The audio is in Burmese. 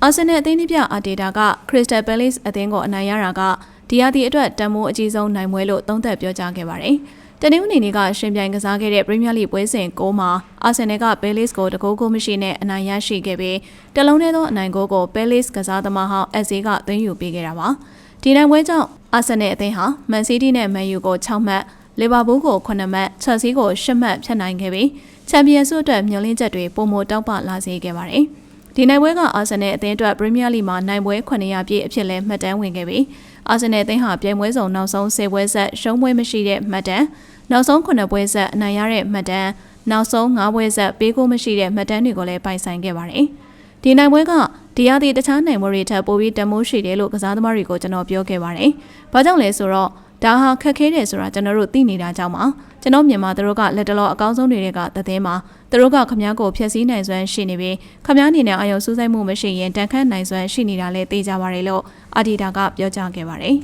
အာဆင်နယ်အသင်းပြအာတေတာက Crystal Palace အသင်းကိုအနိုင်ရတာကဒီယာတီအတွက်တန်မိုးအကြီးဆုံးနိုင်ပွဲလို့သုံးသပ်ပြောကြားခဲ့ပါတယ်။တနင်္ဂနွေနေ့ကရှင်ပြိုင်ကစားခဲ့တဲ့ Premier League ပွဲစဉ်9မှာအာဆင်နယ်က Palace ကိုတကိုးကိုမရှိနဲ့အနိုင်ရရှိခဲ့ပြီးတလုံးထဲသောအနိုင်ကိုကို Palace ကစားသမားဟောင်း SA ကသွင်းယူပေးခဲ့တာပါ။ဒီနိုင်ပွဲကြောင့်အာဆင်နယ်အသင်းဟာ Man City နဲ့ Man U ကို6မှတ်လီဗာပူးကို9မှတ်ချယ်ဆီကို10မှတ်ဖြတ်နိုင်ခဲ့ပြီးချန်ပီယံဆုအတွက်မျှော်လင့်ချက်တွေပုံမတောက်ပလာစေခဲ့ပါတယ်။ ဒီနိုင်ပွဲကအာဆင်နယ်အသင်းအတွက်ပရီးမီးယားလိမှာနိုင်ပွဲ900ပြည့်အဖြစ်လဲမှတ်တမ်းဝင်ခဲ့ပြီးအာဆင်နယ်အသင်းဟာပြိုင်ပွဲစုံနောက်ဆုံး10ပွဲဆက်ရှုံးပွဲမရှိတဲ့မှတ်တမ်းနောက်ဆုံး9ပွဲဆက်အနိုင်ရတဲ့မှတ်တမ်းနောက်ဆုံး9ပွဲဆက်ပေးကိုမရှိတဲ့မှတ်တမ်းတွေကိုလည်းပိုင်ဆိုင်ခဲ့ပါတယ်။ဒီနိုင်ပွဲကဒီရသည့်တခြားနိုင်ပွဲတွေထက်ပိုပြီးတမိုးရှိတယ်လို့ကစားသမားတွေကိုကျွန်တော်ပြောခဲ့ပါတယ်။ဘာကြောင့်လဲဆိုတော့ ဒါဟာခက်ခဲတယ်ဆိုတာကျွန်တော်တို့သိနေတာကြောင့်ပါကျွန်တော်မြန်မာသူတို့ကလက်တလောအကောင်းဆုံးတွေကသတဲ့မှာသူတို့ကခမားကိုဖျက်ဆီးနိုင်စွမ်းရှိနေပြီးခမားအနေနဲ့အယုံစူးစိုက်မှုမရှိရင်တန်ခတ်နိုင်စွမ်းရှိနေတာလည်းသိကြပါတယ်လို့အာဒီတာကပြောကြားခဲ့ပါတယ်